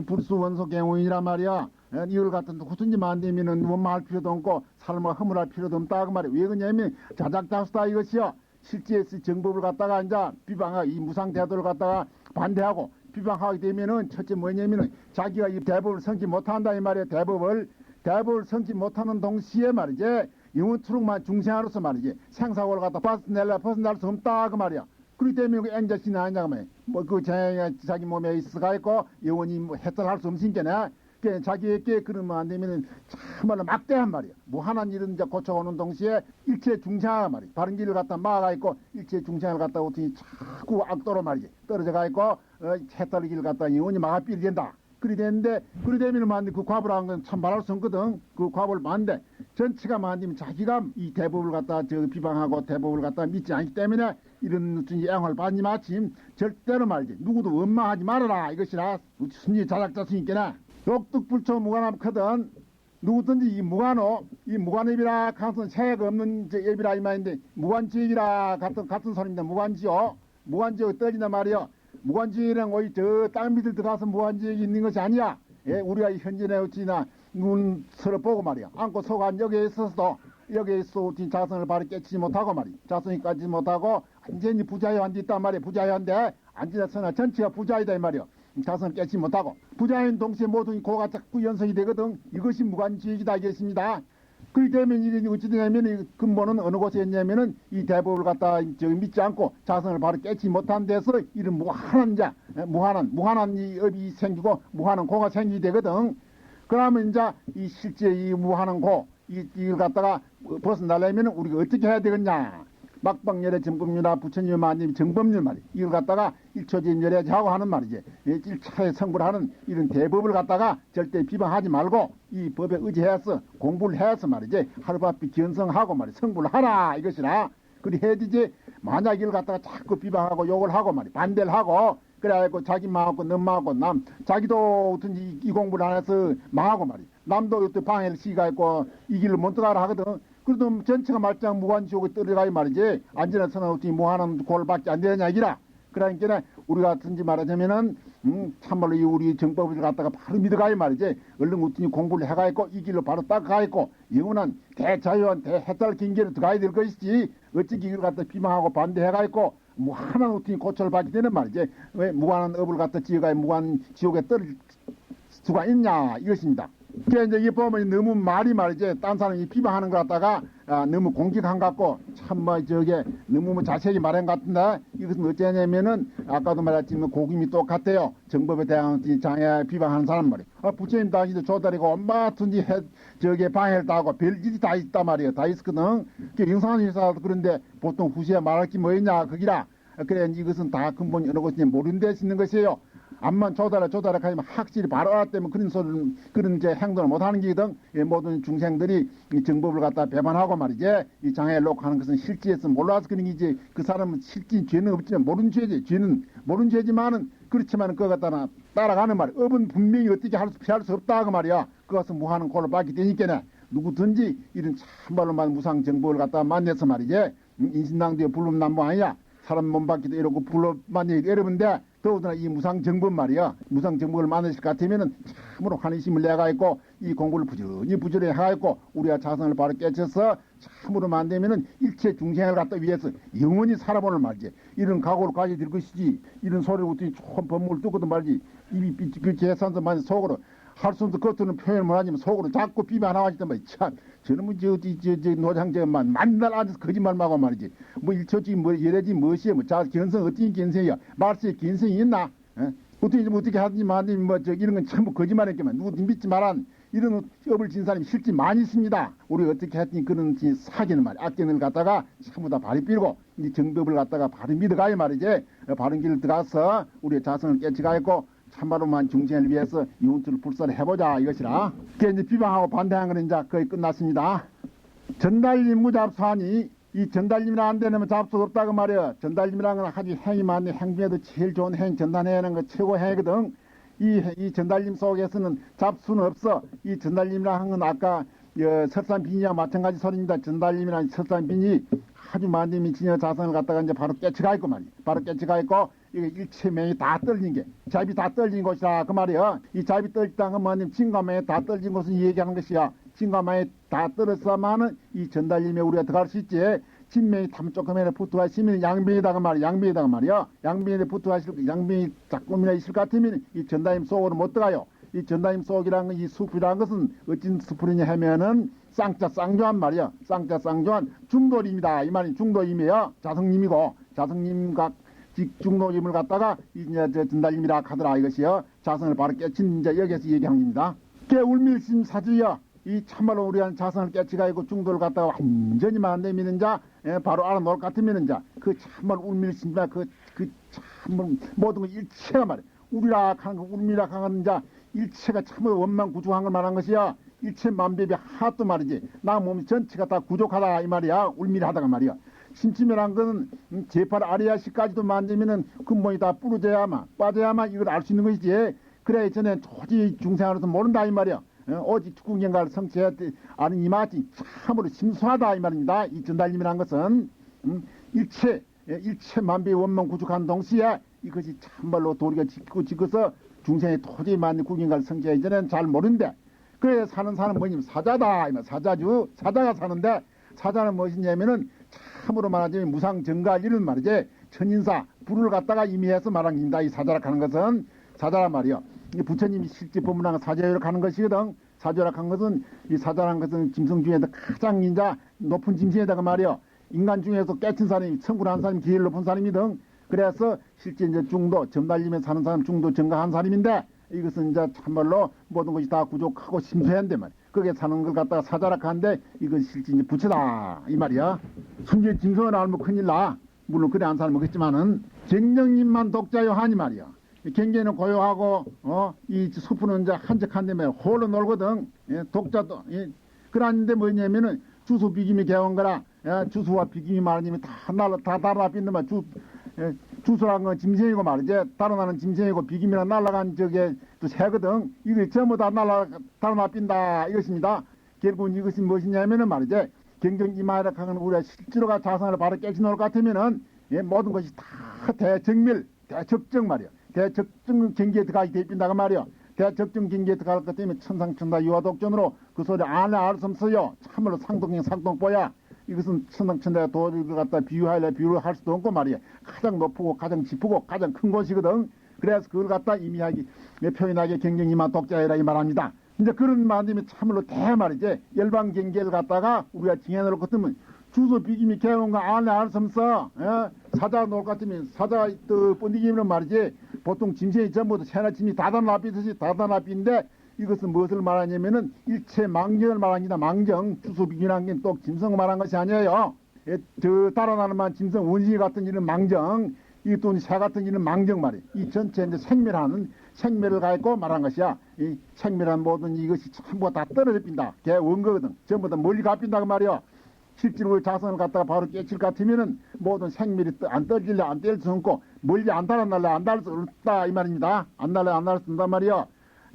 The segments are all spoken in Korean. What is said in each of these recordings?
이 불수 원소 경우이란 말이야. 에, 이걸 같은 후순지 만들면은 원망할 필요도 없고 사람을 허물할 필요도 없다 그 말이야. 왜 그러냐면 자작자수다 이것이요. 실제에서 정법을 갖다가 이제 비방하 이 무상 태도를 갖다가 반대하고 비방하게 되면은 첫째 뭐냐면은 자기가 이 대법을 성기 못한다 이 말이야. 대법을 대법을 성기 못하는 동시에 말이지 영원 투룩만 중생하로서 말이지 생사고를 갖다 벗어내려 벗어날 수 없다 그 말이야. 그렇기 때문에 그 앵자신이 아니냐고 말이야. 뭐그 자기 몸에 있어가 있고 영원히 뭐 해탈할 수 없으니까네. 그 자기에게 그러면 안 되면은 참말로 막대한 말이야. 무한한 일은 이제 고쳐오는 동시에 일체 중생한 말이야. 바른 길을 갖다 막아가 있고 일체 중생을 갖다 어떻게 자꾸 악도로 말이지 떨어져가 있고 어, 해탈의 길을 갖다 영원히 막아 삐리 된다. 그리 되는데 그리 되면 만데 그 과부를 한건 참 말할 수 없거든. 그 과부를 만데 전체가 만디면 자기가 이 대법을 갖다 저 비방하고 대법을 갖다 믿지 않기 때문에 이런 양을 받니 마침 절대로 말이지 누구도 원망하지 말아라 이것이라. 순위 자작자 스님께나? 욕득불초 무관함거든 누구든지 이 무관호 이 무관업이라 같은 세가 없는 저 업이라 이 말인데 무관지역이라 같은 같은 소리입니다. 무관지요. 무관지역 떨어진다 말이요 무관지역이란 거이 저땅 밑을 들어가서 무관지역이 있는 것이 아니야. 예 우리가 현진에 어찌나 눈 서로 보고 말이야. 안고 속안 여기에 있어서도 여기에 있어 자선을 바로 깨치지 못하고 말이 자선이 까지 못하고 완전히 부자여 앉아 있단 말이야. 부자여한데 앉아서나 전체가 부자이다 이 말이야. 자선을 깨치 못하고. 부자인 동시에 모든 고가 자꾸 연성이 되거든. 이것이 무관지역이다 이겠습니다 그렇기 때문에 이게 어찌되냐면 이 근본은 어느 곳에 있냐면은 이 대법을 갖다 저 믿지 않고 자선을 바로 깨치 못한 데서 이런 무한한 자 무한한 무한한 이 업이 생기고 무한한 고가 생기게 되거든. 그러면 이제 이 실제 이 무한한 고 이, 이걸 갖다가 벗어나려면 우리가 어떻게 해야 되겠냐 막방열의 정법률이나 부처님 마님 정법률 말이 이걸 갖다가 일초진 열애하고 하는 말이지. 일차에 성불 하는 이런 대법을 갖다가 절대 비방하지 말고 이 법에 의지해서 공부를 해서 말이지. 하루바삐 견성하고 말이 성불을 하라 이것이라. 그리 해야지. 만약 이걸 갖다가 자꾸 비방하고 욕을 하고 말이 반대를 하고 그래갖고 자기 망하고 넌 망하고 남 자기도 어떤 이, 이 공부를 안 해서 망하고 말이 남도 어떤 방해를 시가 있고 이 길을 못 들어가라 하거든 그래도 전체가 말짱 무한지옥에 떨어가야 말이지. 안전한 어떻게 무한한 골밖에 안 되냐 이기라. 그러니까 우리 같은지 말하자면은 음, 참말로 이 우리 정법을 갖다가 바로 믿어가야 말이지. 얼른 어떻게 공부를 해가 있고 이 길로 바로 닦아가 있고 영원한 대자유한 대해탈 경계로 들어가야 될 것이지. 어찌 이걸 갖다 비방하고 반대해가 있고 무한한 어떻게 고초를 받게 되는 말이지. 왜 무한한 업을 갖다 지어가 무한 지옥에 떨어질 수가 있냐 이것입니다. 그게 이제 이 보면 너무 말이 말이지 딴 사람이 비방하는 것 같다가 아, 너무 공격한 것 같고 참 뭐 저게 너무 뭐 자세히 말한 것 같은데 이것은 어쩌냐면은 아까도 말했지만 고김이 똑같아요. 정법에 대한 장애 비방하는 사람 말이에요. 아, 부처님 당시도 조다리고 엄마든지 해 저게 방해를 다 하고 별일이 다 있단 말이에요. 다 있거든. 그 영상한 회사도 그런데 보통 후시에 말할 게 뭐였냐 거기라. 그래 이것은 다 근본 곳인지 모르는 데서 있는 것이에요 암만 조달아 조달아 하면 확실히 바로 알았다면 그런 소리는 그런 이제 행동을 못 하는 게거든. 예, 모든 중생들이 이 정법을 갖다 배반하고 말이지. 이 장애를 놓고 하는 것은 실지에서 몰라서 그런 게지. 그 사람은 실지 죄는 없지만 모르는 죄지. 죄는 모르는 죄지만은 그렇지만 그거 갖다가 따라가는 말이야. 업은 분명히 어떻게 할 수 피할 수 없다 그 말이야. 그것은 무한한 꼴을 받게 되니까네. 누구든지 이런 참말로만 무상 정법을 갖다 만나서 말이지. 음, 인신당대에 불lum남부 아니야. 사람 몸 받기도 이러고 불로 만나기 어려운데 더군다나 이 무상 정법 말이야. 무상 정법을 만드실 것 같으면은 참으로 환희심을 내가 있고 이 공부를 부지런히 부지런히 해가 있고 우리가 자성을 바로 깨쳐서 참으로 만들면은 일체 중생을 갖다 위해서 영원히 살아보는 말이지. 이런 각오를 될 것이지. 이런 소리를 어떻게 좋은 법문을 뜯고도 말지. 입이 계산서 많이 속으로 할 수 없는 겉으로는 표현을 못하지만 속으로 자꾸 비만하고 말이야. 참 저놈은 저, 저, 저, 저 노장자만 만날 앉아서 거짓말만 하고 말이지 뭐 일초지 뭐 이래지 무엇이야 뭐 자 견성 어떤 견성이야 말세에 견성이 있나 에? 어떻게 좀 어떻게 하든지 말든지 뭐 저 이런 건 전부 거짓말했지만 누구 믿지 말란 이런 업을 진 사람이 실제 많이 있습니다. 우리 어떻게 했더니 그런 사기는 말이야. 악견을 갖다가 전부 다 발이 삐고 이 정법을 갖다가 바로 믿어가야 말이지. 바른 길을 들어가서 우리의 자성을 깨치가있고 참바로만 중생을 위해서 이웃을 불사를 해보자 이것이라. 그게 이제 비방하고 반대한 거는 이제 거의 끝났습니다. 전달님 무잡사니 이 전달님이랑 안 되면 잡수 없다고 말이야. 전달님이라는 건 아주 행이 많네. 행 중에도 제일 좋은 행, 전단해야 하는 거 최고 행이거든. 이, 이 전달님 속에서는 잡수는 없어. 이 전달님이라 한건 아까 어, 설산빈이와 마찬가지 소리입니다. 전달님이란 설산빈이 아주 만님이 진여 자성을 갖다가 이제 바로 깨치가 있고 말이야. 바로 깨치가 있고 일체명이 다 떨어진 게 잡이 다 떨어진 것이다. 그 말이야. 이 잡이 떨어졌다는 건 뭐냐면 진감에 다 떨어진 것을 얘기하는 것이야. 진감에 다 떨어졌어야만은 이 전달림에 우리가 들어갈 수 있지. 진명이 탐 조금이나 붙어하시면 양변이다. 그 말이야. 양변이다. 그 말이야. 양변에 붙어하실 양변이 작품이나 있을 것 같으면 이 전달림 속으로 못 들어가요. 이 전다임 속이라는 건, 이 숲이라는 것은 어찌 숲이냐 하면은 쌍자 쌍조한 말이야. 쌍자 쌍조한 중도림이다. 이 말이 중도임이에요. 자성님이고 자성님 과 중도임을 갖다가 이제 저 전달님이라 하더라 이것이요. 자성을 바로 깨친 이제 여기에서 얘기한 겁니다. 깨울밀심 사지여. 이 참말로 우리한 자성을 깨치가 있고 중도를 갖다가 완전히 만내미는 자, 예, 바로 알아놓을 것 같으면은 자, 그 참말 울밀심이나 그, 그 참말 모든 거 일체가 말이야. 우리라 하는 거, 울미라 하는 자, 일체가 참으로 원만 구족한 걸 말한 것이야. 일체 만배비 하도 말이지. 나 몸 전체가 다 구족하다 이 말이야. 울밀하다가 말이야. 심치면한 것은 음, 제팔 아리아시까지도 만들면은 근본이 다 부러져야만 빠져야만 이걸 알 수 있는 것이지. 그래 전에 도저히 중생으로서 모른다 이 말이야. 어, 오직 축구경가를 성취해 아는 이마지 참으로 심수하다 이 말입니다. 이 전달님이란 것은 음, 일체 예, 일체 만배 원만 구족한 동시에 이것이 참말로 도리가 짓고 짓고서 중생의 도저히 만든 구경가를 성취하기 이전에는 잘 모르는데 그래 사는 사람 뭐냐면 사자다 사자주 사자가 사는데 사자는 무엇이냐면은 참으로 말하자면 무상정가 이런 말이지. 천인사 불을 갖다가 의미해서 말한 겁니다 이 사자라 하는 것은. 사자란 말이요. 이 부처님이 실제 법문한 사자요락 하는 것이거든. 사자요락 한 것은 이 사자란 것은 짐승 중에서 가장 인자 높은 짐승이다가 말이요. 인간 중에서 깨친 사람이 천구한 사람이 기일 높은 사람이든 그래서 실제 이제 중도 점달림에 사는 사람 중도 증가한 사람인데 이것은 이제 참말로 모든 것이 다 부족하고 심수한데 말이야. 거기에 사는 걸 갖다가 사자락하는데 이건 실제 이제 부처다 이 말이야. 순전 짐승을 알면 큰일 나. 물론 그래 안 살면 그겠지만은 갱정님만 독자요 하니 말이야. 경계는 고요하고 어이 수프는 이제 한적한데 말 홀로 놀거든. 예, 독자도 예. 그러는데 뭐냐면은 주수 비김이 개온 거라 예, 주수와 비김이 말하자면 다 날라 다 달라 빈는만 주 예, 주소란 건 짐승이고 말이지 달아나는 짐승이고 비김이나 날아간 저게 또 새거든. 이거 전부 다 날아 달아나 빈다 이것입니다. 결국은 이것이 무엇이냐면은 말이지 경정 이마이라 하는 우리가 실제로가 자산을 바로 깨치놓을 것 같으면은 예, 모든 것이 다 대정밀 대적정 말이야. 대적정 경기에 들어가게 돼 있다가 말이야. 대적정 경기에 들어갈 것 때문에 천상천사 유화독전으로 그 소리 안에 알수 없어요. 참으로 상동행 상동보야 이것은 천당 천대가 도를 갖다 비유하려 비유를 할 수도 없고 말이야. 가장 높고 가장 짚고 가장 큰 곳이거든. 그래서 그걸 갖다 의미하기 표현하기 경쟁이만 독자이라 이 말합니다. 이제 그런 말씀이 참으로 대 말이지. 열방 경계를 갖다가 우리가 징해놓을 것 같으면 주소 비김이 개운 거 안에 없어. 예? 사자 놓을 것 같으면 사자 또 번디기면 말이지. 보통 짐승이 전부 다 새나침이 다단합이듯이 다단합인데 이것은 무엇을 말하냐면은 일체 망정을 말합니다. 망정 게또 짐승 말한 것이 아니에요. 예, 저 달아나는만 짐승 원시 같은 이는 망정, 이또새 같은 이는 망정 말이. 이 전체 이제 생멸하는 생멸을 가지고 말한 것이야. 이 생멸한 모든 이것이 전부 다 떨어져 빈다. 개 원거거든. 전부 다 멀리 가빈다 그 말이야. 실제로 자선을 갖다가 바로 깨칠 것 같으면은 모든 생멸이 안 떨질래 안뗄수 없고 멀리 안 달아날래 안달수 없다 이 말입니다. 안 날래 안날수 없단 말이야.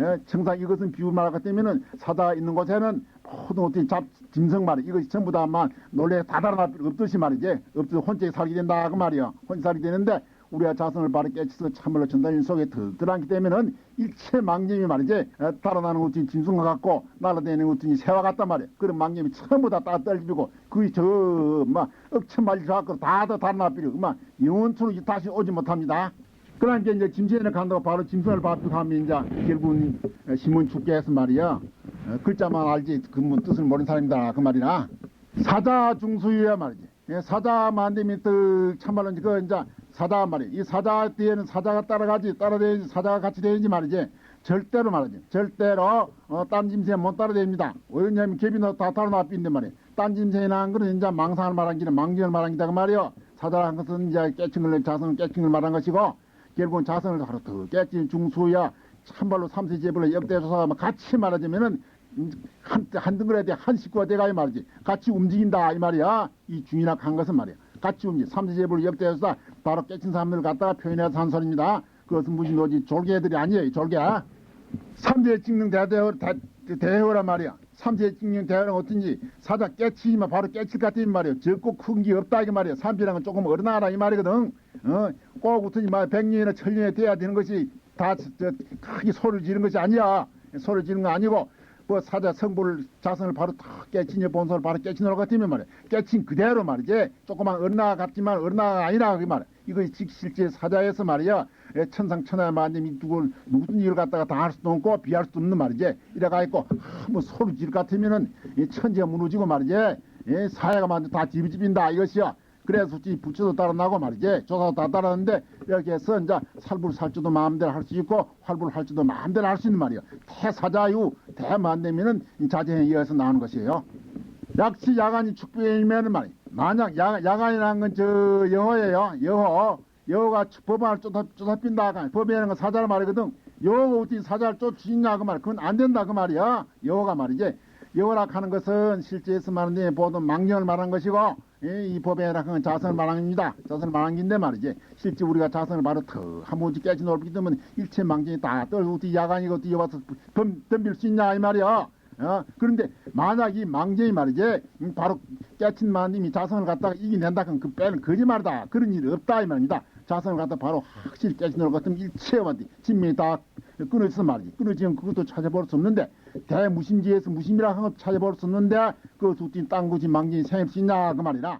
예, 청상 이것은 비유 말하기 때문에는 사다 있는 곳에는 모든 어떤 잡 짐승 말이 이것이 전부 다만 놀래 다 필요 없듯이 말이지. 없듯이 혼자 살게 된다 그 말이야. 혼자 살게 되는데 우리가 자성을 바로 깨쳐서 참말로 전달인 속에 들들어앉기 때문에는 일체 망념이 말이지 에, 달아나는 것이 짐승과 같고 날아다니는 것이 새와 같단 말이야. 그런 망념이 전부 다 따 떨리고 그게 저막 억천 말리 잡고 다다 달아날 필요 막 영원토록 다시 오지 못합니다 그러니까 이제 짐승을 간다고 바로 짐승을 바둑하면 이제 결국은 신문 축제에서 말이야. 어, 글자만 알지 그문 뜻을 모르는 사람이다 그 말이나 사자 중수유야 말이지. 예, 사자 만듦이 또 참말로 그 이제 사자 말이 이 사자 뒤에는 사자가 따라가지 따라다니지 사자가 같이 다니지 말이지. 절대로 말이지. 절대로 어, 딴 짐승에 못 따라다닙니다. 왜냐면 갭이 다 다른 앞인데 말이야. 딴 짐승이나 한 거는 이제 망상을 말한 기는 망정을 말한 기다 그 말이요 사자란 것은 이제 깨칭을 자성을 깨칭을 말한 것이고 결국은 자선을 하루 더 깨진 중수야 참말로 삼세 제불로 역대조사가 같이 말하자면은 한, 한 덩어리에 대해 한 식구가 돼가야 말이지. 같이 움직인다 이 말이야. 이 중이락 한 것은 말이야. 같이 움직여 삼세 제불 역대조사 바로 깨친 사람들을 갖다가 표현해서 한 소리입니다. 그것은 무슨 뭐지? 졸개들이 아니에요 졸개 삼세 찍는 대대호 대회라 말이야. 삼세 찍는 대화는 어떤지 사자 깨치면 바로 깨칠 것 같은 말이에요. 적고 큰 게 없다 이 말이에요. 삼비랑은 조금 어른하라 이 말이거든. 어, 꼭 어떤지 말 백년이나 천년에 돼야 되는 것이 다 저, 저, 크게 소리를 지르는 것이 아니야. 소리 지르는 거 아니고 뭐 사자 성불 자선을 바로 탁 깨치냐 본선을 바로 깨치는 것 같으면 말이야. 깨친 그대로 말이지. 조그만 어른아 같지만 어른아가 아니라 그 말이야. 이거 직 실제 사자에서 말이야. 예, 천상천하의 만님이 누굴 무슨 일을 갖다가 당할 수도 없고 비할 수도 없는 말이지. 이래가 있고 아, 뭐 소리 지를 것 같으면은 이 천지가 무너지고 말이지. 예, 사회가 완전 다 뒤집힌다 이것이야. 그래서 이 부처도 따라나고 말이지. 조사도 다 따랐는데 여기에서 이제 살불살주도 마음대로 할 수 있고 활불할주도 마음대로 할 수 있는 말이야. 대사자유 대만되면은 자제에 의해서 나오는 것이에요. 약시 야간이 축부이면은 말이 만약 야, 야간이라는 건 저 영어예요. 영어. 영어가 법안을 쫓아, 쫓아빈다. 법이라는 건 사자를 말이거든. 영어가 어떻게 사자를 쫓으냐 그 말. 그건 안 된다 그 말이야. 영어가 말이지. 영어라 하는 것은 실제에서 말하는데 보통 망령을 말한 것이고 이, 이 법에라 하는 건 자선을 말합니다. 자선을 말한 긴데 말이지. 실제 우리가 자선을 바로 더 한무지 깨지 놀기 때문에 일체 망정이 다 떨고 어떻게 야간이고 어떻게 와서 덤, 덤빌 수 있냐 이 말이야. 어? 그런데 만약 이 망정이 말이지 음, 바로 깨친 마님이 자선을 갖다가 이겨낸다 그럼 그 빼는 거짓말이다. 그런 일이 없다 이 말입니다. 자선을 갖다 바로 확실히 깨치는 것 같으면 일체와한테 진명이 다 끊어져서 말이지. 끊어지면 그것도 찾아볼 수 없는데 대무심지에서 무심이라 것 찾아볼 수 없는데 그 두띠 땅구지 망정이 생길 수 있냐 그 말이라